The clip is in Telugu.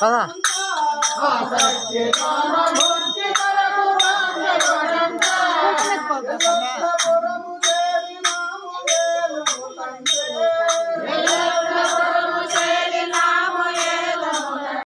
పదా